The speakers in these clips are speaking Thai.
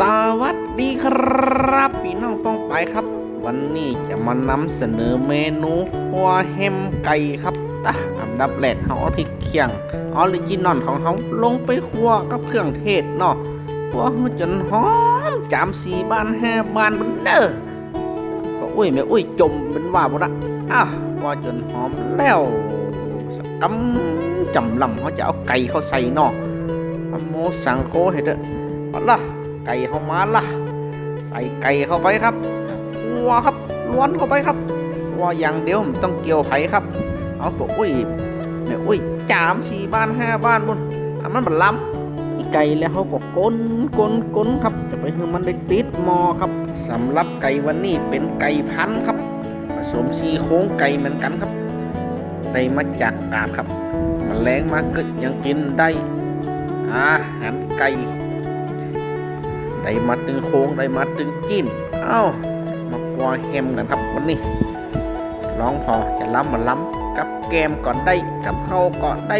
สวัสดีครับพี่น้องป้องไปครับ วันนี้จะมานำเสนอเมนูหัวแฮมไก่ครับตะอันดับแรกเขาเอาพริกเคียงออริจินอลของเขาลงไปคั่วกับเครื่องเทศเนาะคั่วจนหอมจามสีบานห้าบานบนเด้อก็อุ้ยแม่อุ้ยจมเป็นว่าบ่ละอะคั่วจนหอมแล้วสักกำจำลำเขาจะเอาไก่เข้าใส่เนาะอะโมสังโคเห็ดเด้อเอาล่ะ ไก่เข้ามาล่ะใส่ไก่เข้าไปครับวัวครับล้วนเข้าไปครับวัวอย่างเดียวมันต้องเกี่ยวไผ่ครับ เอาตัวอุ้ยเนี่ยอุ้ยจามสี่บ้านห้าบ้านบุญอะมันบันล้ำไก่แล้วเขาก็ก้นก้นก้นครับ จะไปให้มันได้ติดมอครับสำหรับไก่วันนี้เป็นไก่พันธุ์ครับผสมซีโครงไก่เหมือนกันครับได้มาจากกาดครับมันแมลงมาเกิดยังกินได้อาหารไก่ ได้มาตึงโค้งได้มาตึงจีนเอ้า มาควาแฮมกันครับวันนี้ลองพอจะล้ำมาล้ำกับแกมก่อนได้กับเข้าก่อนได้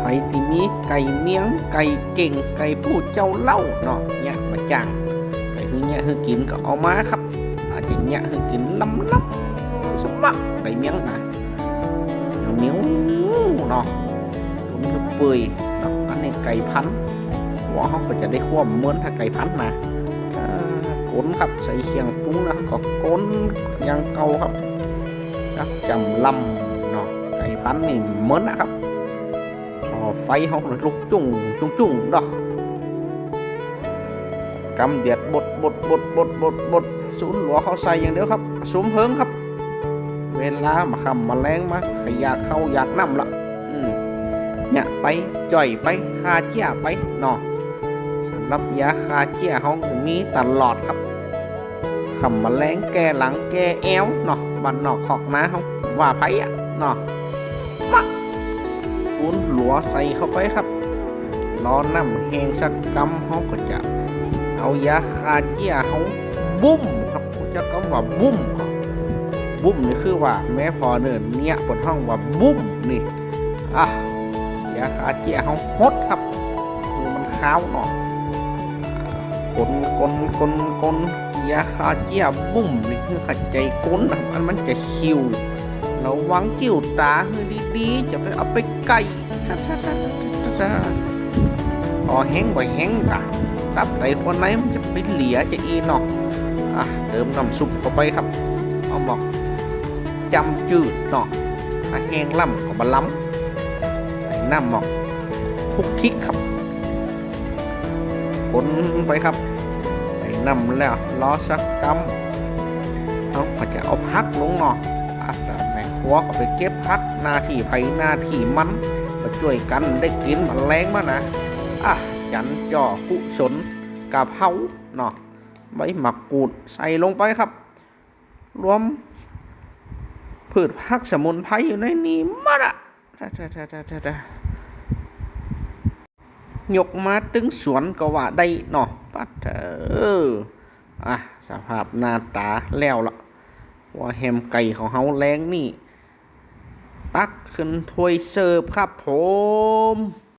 ไผที่มีไก่เมียงไก่เก่งไก่ผู้เจ้าเล่าเนาะเนี่ยมาจ้างไก่คือเนี่ยคือกินก็เอามาครับอาจจะเนี่ยคือกินล้ำล้ำสมัครไก่เมียงนะเหนียวเหนียวเนาะตุ๋นคือเปื่อยเนาะอันนี้ไก่พันธุ์ หัวเขาก็จะได้ควบเหมือนถ้าไก่พันธ์มาอ่ากลนครับใส่เคียงปรุงนะก็กลนยังเก่าครับจักจำลำเนาะไก่พันธ์นี่เหมือนนะครับอไฟเขาลุกจุ่งจุ่งจุ่งดอกกำเดียดบดบดบดบดบดบดศูนย์หลัวเขาใส่อย่างเดียวครับสูมเพิงครับ เวลามาคำมาแรงมาขยากเข้าอยากน้ำละเนี่ยไปจ่อยไปคาเจียไปเนาะ รับยาคาเจียเขาก็มีตลอดครับขำมแมลงแกหลังแก้แอวเนาะบันนอกขอกนาเขาว่าไปอะเนาะมาปุ้นหลัวใส่เข้าไปครับรอน้ำแห้งสักกำเขาก็จะ เอายาคาเจียเขาบุ้มครับจะคำว่าบุ้มครับบุ้มนี่คือว่าแม่พอเนินเนี่ยบนห้องว่าบุ้มนี่อะยาขาเจียเขาฮดครับ มันขาวเนาะ กลกลกลกลยาขาเจียบุ่มนี่คือขัดใจกลนะอันมันจะคิวเราวางกิ้วตาให้ดีๆจะไปเอาไปไก่พอแห้งไว้แห้งกะตับไตคนไหนมันจะไปเหลียจะอีนาะอะเติมน้ำซุปเข้าไปครับ เอาบอกจำจืดเนาะถ้าแห้งล่ำก็บะล้ำใส่น้ำหมอกคุกคิกครับ คนไปครับใส่น้ำแล้วรอสักกำเขาก็จะเอาพักลงเนาะอะแม่ครัวก็ไปเก็บพักหน้าที่ไผหน้าที่มันมาช่วยกันได้กินมันแรงมานะอะจันจ่อกุศลกะเพราเนาะใบหมักกูดใส่ลงไปครับ รวมพืชผักสมุนไพรอยู่ในนี้มาละ ยกมาตึงสวนก็ว่าได้เนาะปัดเอออะสภาพหน้าตาแล้วละว่าแฮมไก่ของเฮาแรงนี่ ตักขึ้นถ้วยเสิร์ฟครับผม